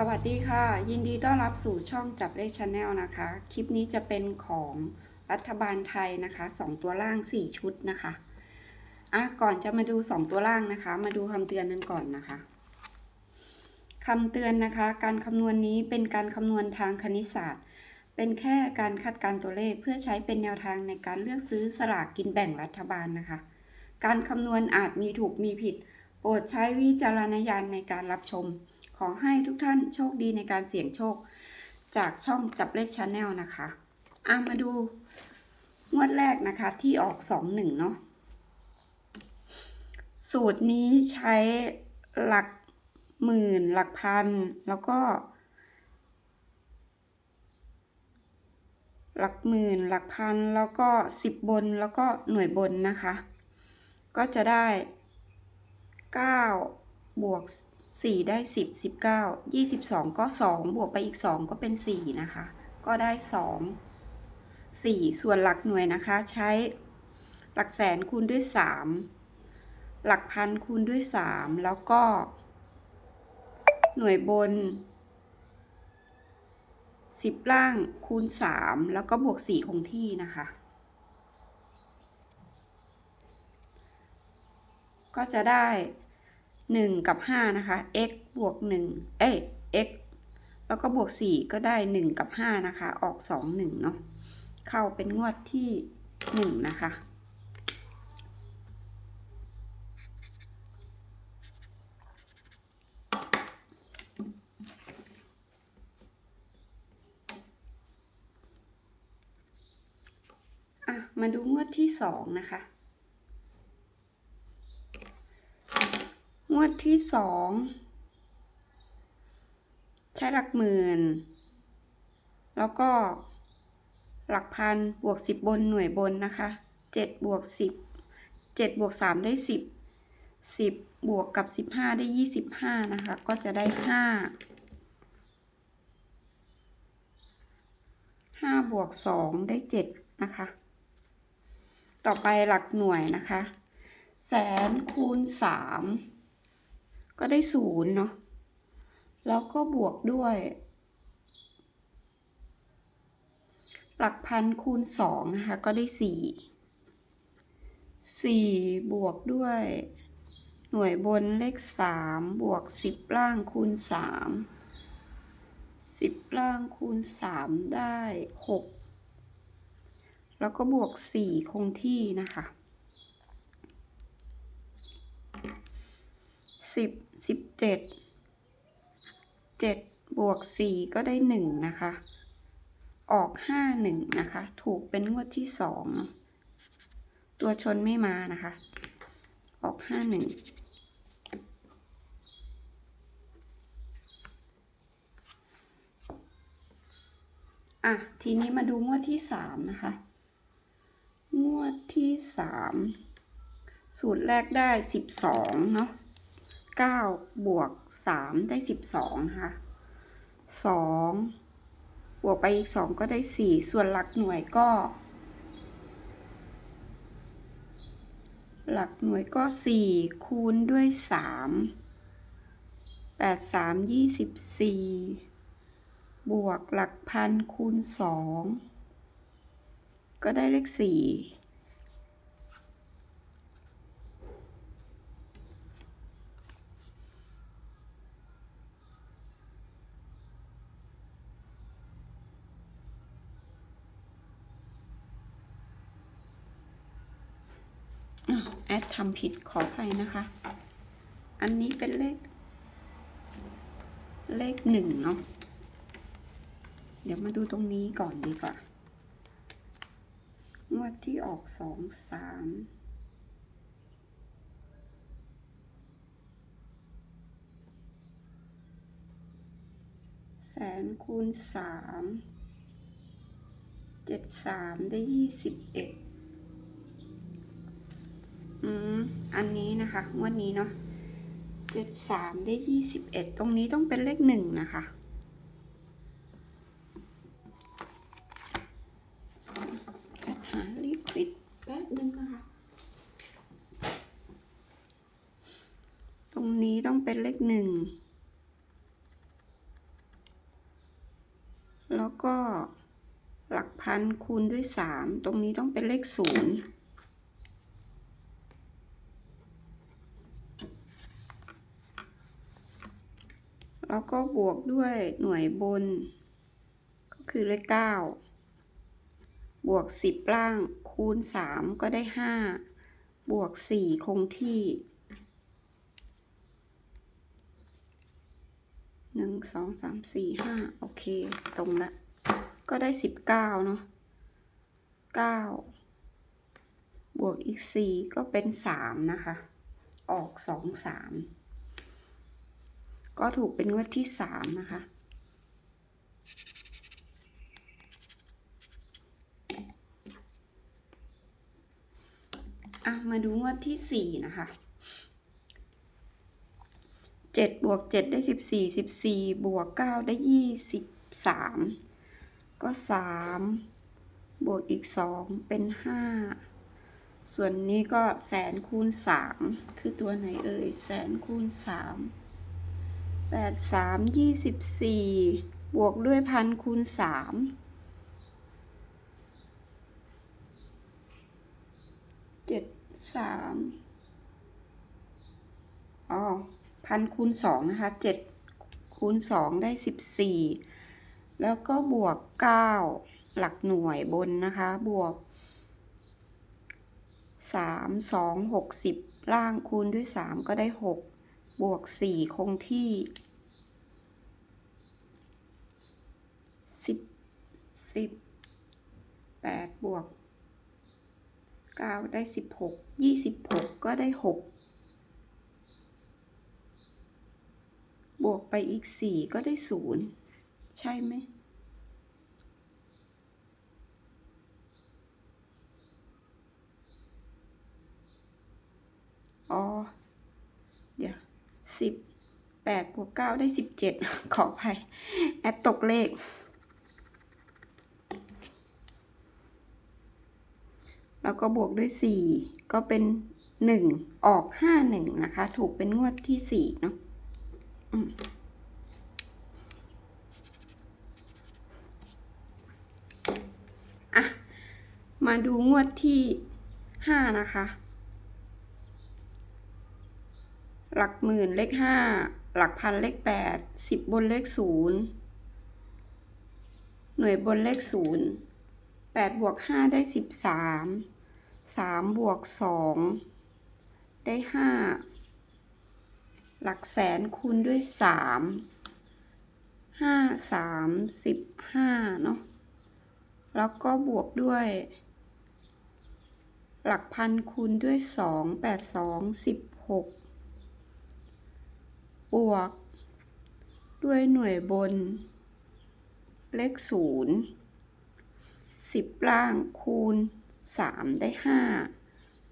สวัสดีค่ะ ยินดีต้อนรับสู่ช่องจับเลขชาแนลนะคะ คลิปนี้จะเป็นของรัฐบาลไทยนะคะ 2 ตัวล่าง 4 ชุดนะคะอะก่อนจะมาดู 2 ตัวล่างนะคะ มาดูคำเตือนนั้นก่อนนะคะคำเตือนนะคะ การคำนวณนี้เป็นการคำนวณทางคณิตศาสตร์ เป็นแค่การคาดการตัวเลขเพื่อใช้เป็นแนวทางในการเลือกซื้อสลากกินแบ่งรัฐบาลนะคะ การคำนวณอาจมีถูกมีผิด โปรดใช้วิจารณญาณในการรับชม ขอให้ทุกท่านโชคดีในการเสี่ยงโชค จากช่องจับเลขชาแนลนะคะอะมาดูงวดแรกนะคะที่ออกสองหนึ่งเนาะสูตรนี้ใช้หลักหมื่น หลักพัน แล้วก็ หลักหมื่น หลักพัน แล้วก็สิบบนแล้วก็หน่วยบนนะคะ ก็จะได้เก้าบวก สี่ได้สิบสิบเก้ายี่สิบสองก็สองบวกไปอีกสองก็เป็นสี่นะคะ ก็ได้สองสี่ส่วนหลักหน่วยนะคะ ใช้หลักแสนคูณด้วยสามหลักพันคูณด้วยสามแล้วก็ หน่วยบนสิบล่างคูณสามแล้วก็บวกสี่คงที่นะคะ ก็จะได้ หนึ่งกับห้านะคะ x บวกหนึ่งเอ้ย x แล้วก็บวกสี่ก็ได้หนึ่งกับห้านะคะ ออกสองหนึ่งเนาะ เข้าเป็นงวดที่หนึ่งนะคะอะมาดูงวดที่สองนะคะ วดที่สองใช้หลักหมื่น แล้วก็หลักพันบวกสิบบนหน่วยบนนะคะเจ็ดบวกสิบเจ็ดบวกสามได้สิบสิบบวกกับสิบห้าได้ยี่สิบห้านะคะ ก็จะได้ห้าห้าบวกสองได้เจ็ดนะคะ ต่อไปหลักหน่วยนะคะ แสนคูณสาม ก็ได้ศูนย์เนาะ แล้วก็บวกด้วย หลักพันคูณสองนะคะ ก็ได้สี่สี่บวกด้วย หน่วยบนเลขสามบวกสิบล่างคูณสามสิบล่างคูณสามได้หกแล้วก็บวกสี่คงที่นะคะสิบ สิบเจ็ดเจ็ดบวกสี่ก็ได้หนึ่งนะคะ ออกห้าหนึ่งนะคะ ถูกเป็นงวดที่สองตัวชนไม่มานะคะ ออกห้าหนึ่งอะ ทีนี้มาดูงวดที่สามนะคะ งวดที่สามสูตรแรกได้สิบสองเนาะ 9 บวก 3 ได้ 12 ค่ะ 2 บวกไปอีก 2 ก็ได้ 4 ส่วนหลักหน่วยก็ หลักหน่วยก็ 4 คูณด้วย 3 8 3 24 บวกหลักพันคูณ 2 ก็ได้เลข 4 ทำผิดขออภัยนะคะ อันนี้เป็นเลข เลขหนึ่งเนาะ เดี๋ยวมาดูตรงนี้ก่อนดีกว่า งวดที่ออกสองสามแสนคูณสามเจ็ดสามได้ยี่สิบเอ็ด อืมอันนี้นะคะงวดนี้เนาะเจ็ดสามได้ยี่สิบเอ็ดตรงนี้ต้องเป็นเลขหนึ่งนะคะหาลิควิดแป๊บนึงนะคะ ตรงนี้ต้องเป็นเลขหนึ่ง แล้วก็หลักพันคูณด้วยสาม ตรงนี้ต้องเป็นเลขศูนย์ แล้วก็บวกด้วยหน่วยบน ก็คือเลขเก้าบวกสิบล่างคูณสามก็ได้ห้าบวกสี่คงที่หนึ่งสองสามสี่ห้าโอเค ตรงละก็ได้สิบเก้าเนาะเก้าบวกอีกสี่ก็เป็นสามนะคะ ออกสองสาม ก็ถูกเป็นงวดที่สามนะคะ อะ มาดูงวดที่สี่นะคะเจ็ดบวกเจ็ดได้สิบสี่สิบสี่บวกเก้าได้ยี่สิบสามก็สามบวกอีกสองเป็นห้าส่วนนี้ก็แสนคูณสามคือตัวไหนเอ่ย แสนคูณสาม แปดสามยี่สิบสี่บวกด้วยพันคูณสามเจ็ดสามอ๋อพันคูณสองนะคะเจ็ดคูณสองได้สิบสี่แล้วก็บวกเก้าหลักหน่วยบนนะคะ บวกสามสองหกสิบล่างคูณด้วยสามก็ได้หก บวกสี่คงที่สิบสิบแปดบวกเก้าได้สิบหกยี่สิบหกก็ได้หกบวกไปอีกสี่ก็ได้ศูนย์ใช่ไหม อ๋อ เดี๋ยว สิบแปดบวกเก้าได้สิบเจ็ดขออภัยแอดตกเลข แล้วก็บวกด้วยสี่ก็เป็นหนึ่งออกห้าหนึ่งนะคะ ถูกเป็นงวดที่สี่เนาะอะมาดูงวดที่ห้านะคะ หลักหมื่นเลขห้าหลักพันเลขแปดสิบบนเลขศูนย์หน่วยบนเลขศูนย์แปดบวกห้าได้สิบสามสามบวกสองได้ห้าหลักแสนคูณด้วยสามห้าสามสิบห้าเนาะแล้วก็บวกด้วย หลักพันคูณด้วยสองแปดสองสิบหก บวก ด้วยหน่วยบน เลขศูนย์สิบล่างคูณสามได้ห้า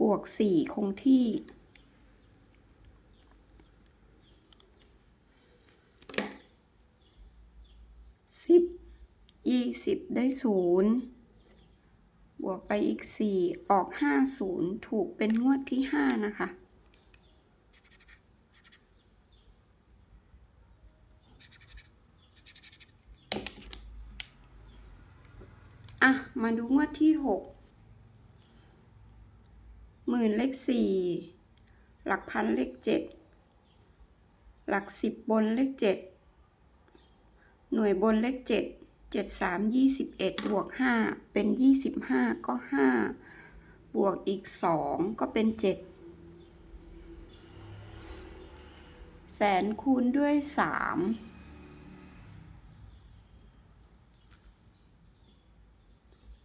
บวกสี่คงที่สิบยี่สิบได้ศูนย์บวกไปอีกสี่ออกห้าศูนย์ถูกเป็นงวดที่ห้านะคะ อะ มาดูงวดที่หกหมื่นเลขสี่หลักพันเลขเจ็ดหลักสิบบนเลขเจ็ดหน่วยบนเลขเจ็ดเจ็ดสามยี่สิบเอ็ดบวกห้าเป็นยี่สิบห้าก็ห้าบวกอีกสองก็เป็นเจ็ดแสนคูณด้วยสาม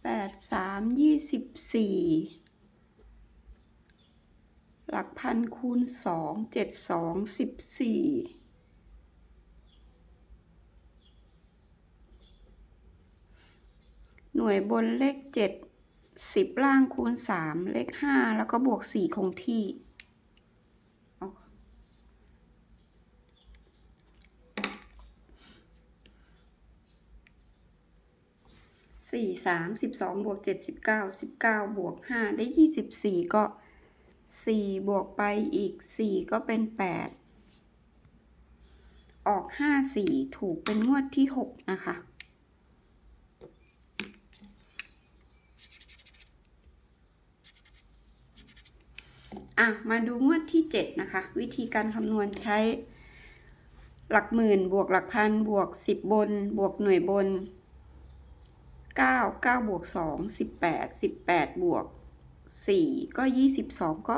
แปดสามยี่สิบสี่หลักพันคูณสองเจ็ดสองสิบสี่หน่วยบนเลขเจ็ดสิบล่างคูณสามเลขห้าแล้วก็บวกสี่คงที่ สี่สามสิบสองบวกเจ็ดสิบเก้าสิบเก้าบวกห้าได้ยี่สิบสี่ก็สี่บวกไปอีกสี่ก็เป็นแปดออกห้าสี่ถูกเป็นงวดที่หกนะคะอะมาดูงวดที่ 7 นะคะ วิธีการคำนวณใช้หลักหมื่น บวกหลักพัน บวก 10 บน บวกหน่วยบน 9 9บวก2 18 18บวก4ก็22ก็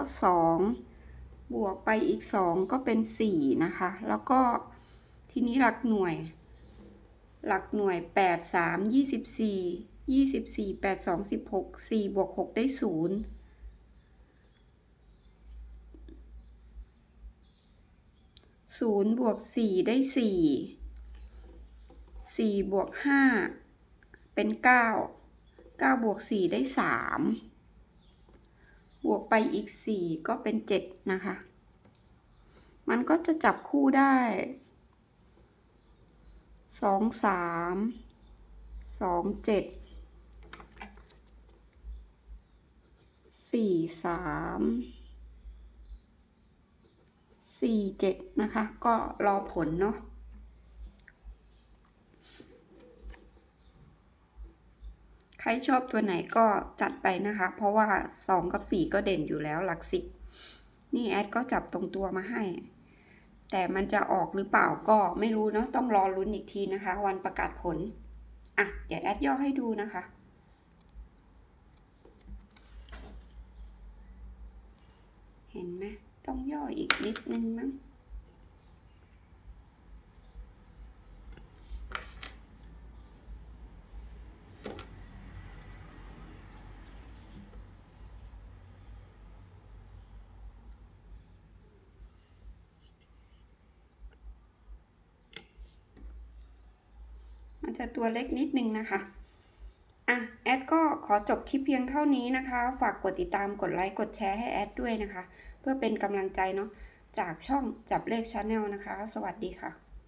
2บวกไปอีก2ก็เป็น4นะคะ แล้วก็ทีนี้หลักหน่วย หลักหน่วย8 3 24 24 8 2 16 4บวก6ได้0ศูนย์บวกสี่ได้สี่สี่บวกห้า เป็นเก้าเก้าบวกสี่ได้สามบวกไปอีกสี่ก็เป็นเจ็ดนะคะ มันก็จะจับคู่ได้สองสามสองเจ็ดสี่สามสี่เจ็ดนะคะ ก็รอผลเนาะใค รชอบตัวไหนก็จัดไปนะคะ เพราะว่าสองกับสี่ก็เด่นอยู่แล้วหลักสิบนี่แอดก็จับตรงตัวมาให้ แต่มันจะออกหรือเปล่าก็ไม่รู้เนาะต้องรอลุ้นอีกทีนะคะ วันประกาศผล อะ เดี๋ยวแอดย่อให้ดูนะคะเห็นไหมต้องย่ออีกนิดนึงมั้ง มันจะตัวเล็กนิดนึงนะคะอะแอดก็ขอจบคลิปเพียงเท่านี้นะคะ ฝากกดติดตามกดไลค์กดแชร์ให้แอดด้วยนะคะ เพื่อเป็นกำลังใจเนาะจากช่องจับเลขชาแนลนะคะ สวัสดีค่ะ